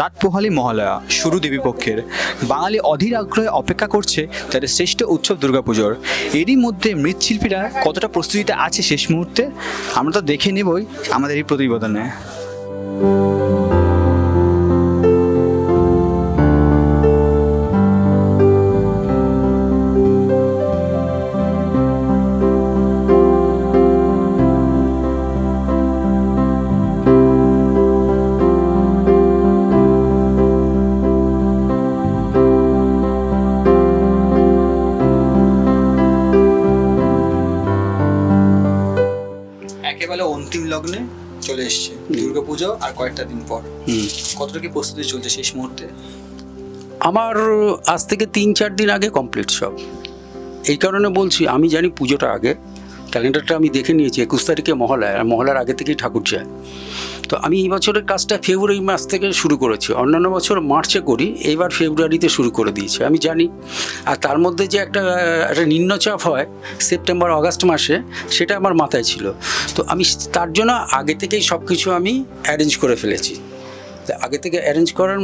রাত পোহালি মহালয়া শুরু দেবীপক্ষের বাঙালি অধীর আগ্রহে অপেক্ষা করছে তাদের শ্রেষ্ঠ উৎসব দুর্গাপুজোর। এরই মধ্যে মৃৎশিল্পীরা কতটা প্রস্তুতিতে আছে শেষ মুহূর্তে, আমরা তো দেখে নেবই আমাদের এই প্রতিবেদনে। লগ্নে চলে এসছে। দুর্গাপুজো আর কয়েকটা দিন পর। কতটা কি প্রস্তুতি চলছে শেষ মুহূর্তে? আমার আজ থেকে তিন চার দিন আগে কমপ্লিট সব। এই কারণে বলছি আমি জানি পুজোটা আগে। ক্যালেন্ডারটা আমি দেখে নিয়েছি একুশ তারিখে মহলায় আর মহলার আগে থেকেই ঠাকুর যায়। তো আমি এই বছরের কাজটা ফেব্রুয়ারি মাস থেকে শুরু করেছি। অন্যান্য বছর মার্চে করি এইবার ফেব্রুয়ারিতে শুরু করে দিয়েছি। আমি জানি, আর তার মধ্যে যে একটা একটা নিম্নচাপ হয় সেপ্টেম্বর, অগাস্ট মাসে, সেটা আমার মাথায় ছিল। তো আমি তার জন্য আগে থেকেই সব কিছু আমি অ্যারেঞ্জ করে ফেলেছি। আগে থেকে অ্যারেঞ্জ করার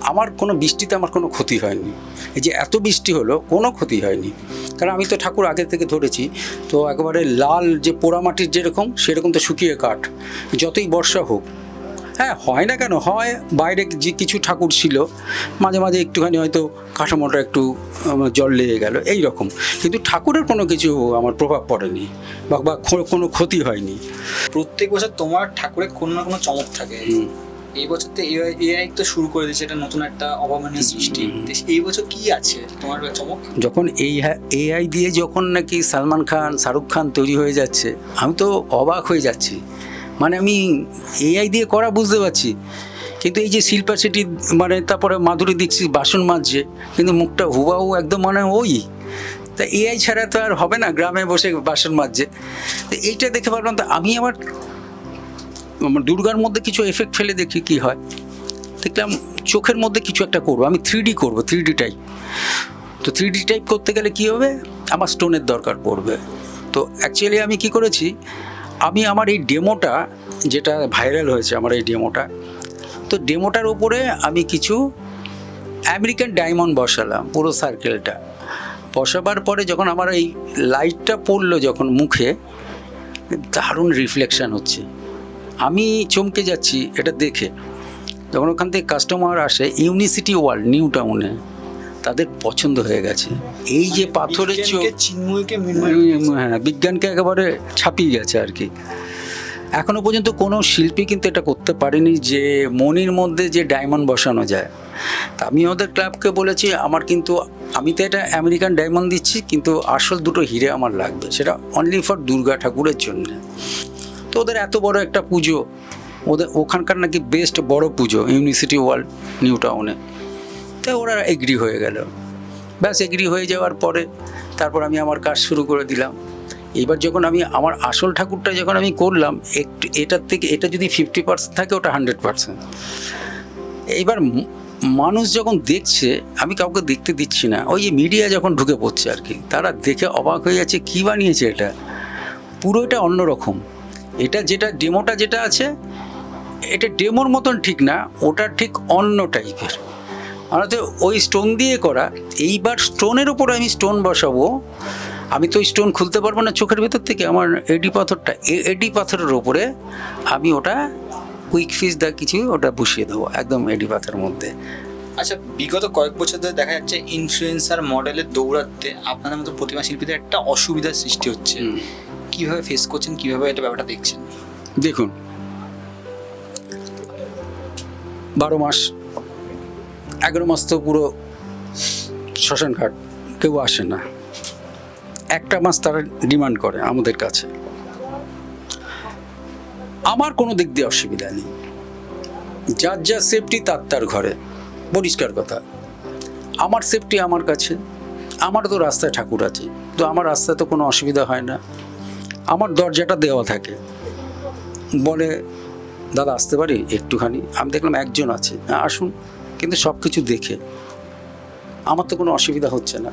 আমার কোনো বৃষ্টিতে আমার কোনো ক্ষতি হয়নি। এই যে এত বৃষ্টি হলো কোনো ক্ষতি হয়নি। কারণ আমি তো ঠাকুর আগে থেকে ধরেছি তো একেবারে লাল যে পোড়ামাটির যেরকম সেরকম তো শুকিয়ে কাঠ। যতই বর্ষা হোক। হ্যাঁ হয় না কেন? হয় বাইরে যে কিছু ঠাকুর ছিল মাঝে মাঝে একটুখানি হয়তো কাঠামোটা একটু জল লেগে গেল এই রকম কিন্তু ঠাকুরের কোনো কিছু আমার প্রভাব পড়েনি বা কোনো ক্ষতি হয়নি। প্রত্যেক বছর তোমার ঠাকুরের কোনো না কোনো চমক থাকে। এই বছর তো এআই তো শুরু করে দিয়েছে এটা নতুন একটা অভাবনীয় সৃষ্টি। এই বছর কি আছে? তোমার চমক? যখন এই এআই দিয়ে যখন নাকি সালমান খান শাহরুখ খান তৈরি হয়ে যাচ্ছে আমি তো অবাক হয়ে যাচ্ছি। মানে আমি এআই দিয়ে করা বুঝতে পারছি। কিন্তু এই যে শিল্পা সেটি মানে তারপরে মাধুরী দীক্ষিত বাসন মাজছে কিন্তু মুখটা হুবাহু একদম মানে ওই। তা এআই ছাড়া তো আর হবে না গ্রামে বসে বাসন মাজছে। তো এইটা দেখে ভাবলাম তো আমি আমার দুর্গার মধ্যে কিছু এফেক্ট ফেলে দেখি কি হয়। দেখলাম চোখের মধ্যে কিছু একটা করব, আমি থ্রি ডি করব থ্রি ডি টাইপ তো থ্রি ডি টাইপ করতে গেলে কী হবে? আমার স্টোনের দরকার পড়বে। তো অ্যাকচুয়ালি আমি কি করেছি, আমি আমার এই ডেমোটা যেটা ভাইরাল হয়েছে আমার এই ডেমোটা তো ডেমোটার ওপরে আমি কিছু আমেরিকান ডায়মন্ড বসালাম, পুরো সার্কেলটা বসাবার পরে যখন আমার এই লাইটটা পড়ল যখন মুখে, দারুণ রিফ্লেকশান হচ্ছে। আমি চমকে যাচ্ছি এটা দেখে। যখন ওখান থেকে কাস্টমার আসে ইউনিসিটি ওয়ার্ল্ড নিউ টাউনে তাদের পছন্দ হয়ে গেছে। এই যে পাথরের চোখ বিজ্ঞানকে হ্যাঁ বিজ্ঞানকে একেবারে ছাপিয়ে গেছে আর কি। এখনও পর্যন্ত কোনো শিল্পী কিন্তু এটা করতে পারেনি যে মনির মধ্যে যে ডায়মন্ড বসানো যায়। তা আমি ওদের ক্লাবকে বলেছি আমার কিন্তু আমি তো এটা আমেরিকান ডায়মন্ড দিচ্ছি কিন্তু আসল দুটো হিরে আমার লাগবে। সেটা অনলি ফর দুর্গা ঠাকুরের জন্য। তো ওদের এত বড় একটা পুজো। ওদের ওখানকার নাকি বেস্ট বড় পুজো ইউনিভার্সিটি ওয়ার্ল্ড নিউ টাউনে তা ওরা এগ্রি হয়ে গেল। ব্যাস এগ্রি হয়ে যাওয়ার পরে তারপর আমি আমার কাজ শুরু করে দিলাম। এবার যখন আমি আমার আসল ঠাকুরটা যখন আমি করলাম, একটু এটার থেকে এটা যদি ফিফটি পার্সেন্ট থাকে, ওটা হান্ড্রেড পার্সেন্ট এইবার মানুষ যখন দেখছে, আমি কাউকে দেখতে দিচ্ছি না। ওই যে মিডিয়া যখন ঢুকে পড়ছে আর কি, তারা দেখে অবাক হয়ে যাচ্ছে, কী বানিয়েছে এটা? পুরো এটা অন্যরকম। এটা যেটা ডেমোটা যেটা আছে এটা ডেমোর মতন ঠিক না ওটা ঠিক অন্য টাইপের। আমরা তো ওই স্টোন দিয়ে করা এইবার স্টোনের উপর আমি স্টোন বসাবো আমি তো স্টোন খুলতে পারব না চোখের ভেতর থেকে আমার এডি পাথরটা এ- এডি পাথরের উপরে আমি ওটা কুইক ফিস দা কিছু ওটা বসিয়ে দেবো একদম এডি পাথরের মধ্যে। আচ্ছা বিগত কয়েক বছর ধরে দেখা যাচ্ছে ইনফ্লুয়েন্সার মডেলের দৌড়াতে আপনাদের মতো প্রতিমা শিল্পীদের একটা অসুবিধার সৃষ্টি হচ্ছে। কীভাবে ফেস করছেন, কীভাবে এটা ব্যাপারটা দেখছেন? দেখুন। বারো মাস, এগারো মাস তো পুরো শ্মশান ঘাট, কেউ আসে না। একটা মাস তারা ডিমান্ড করে আমাদের কাছে। আমার কোনো দিক দিয়ে অসুবিধা নেই। যার যা সেফটি তার তার ঘরে। পরিষ্কার কথা। আমার সেফটি আমার কাছে। আমার তো রাস্তায় ঠাকুর আছে। তো আমার রাস্তায় তো কোনো অসুবিধা হয় না। আমার দরজাটা দেওয়া থাকে। বলে দাদা আসতে পারি একটুখানি? আমি দেখলাম একজন আছে। "হ্যাঁ, আসুন। কিন্তু সব কিছু দেখে। আমার তো কোনো অসুবিধা হচ্ছে না।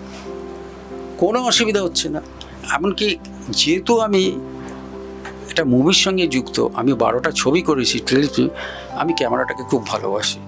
কোনো অসুবিধা হচ্ছে না। এমনকি যেহেতু আমি এটা মুভির সঙ্গে যুক্ত আমি বারোটা ছবি করেছি টেলিফিল্ম আমি ক্যামেরাটাকে খুব ভালোবাসি।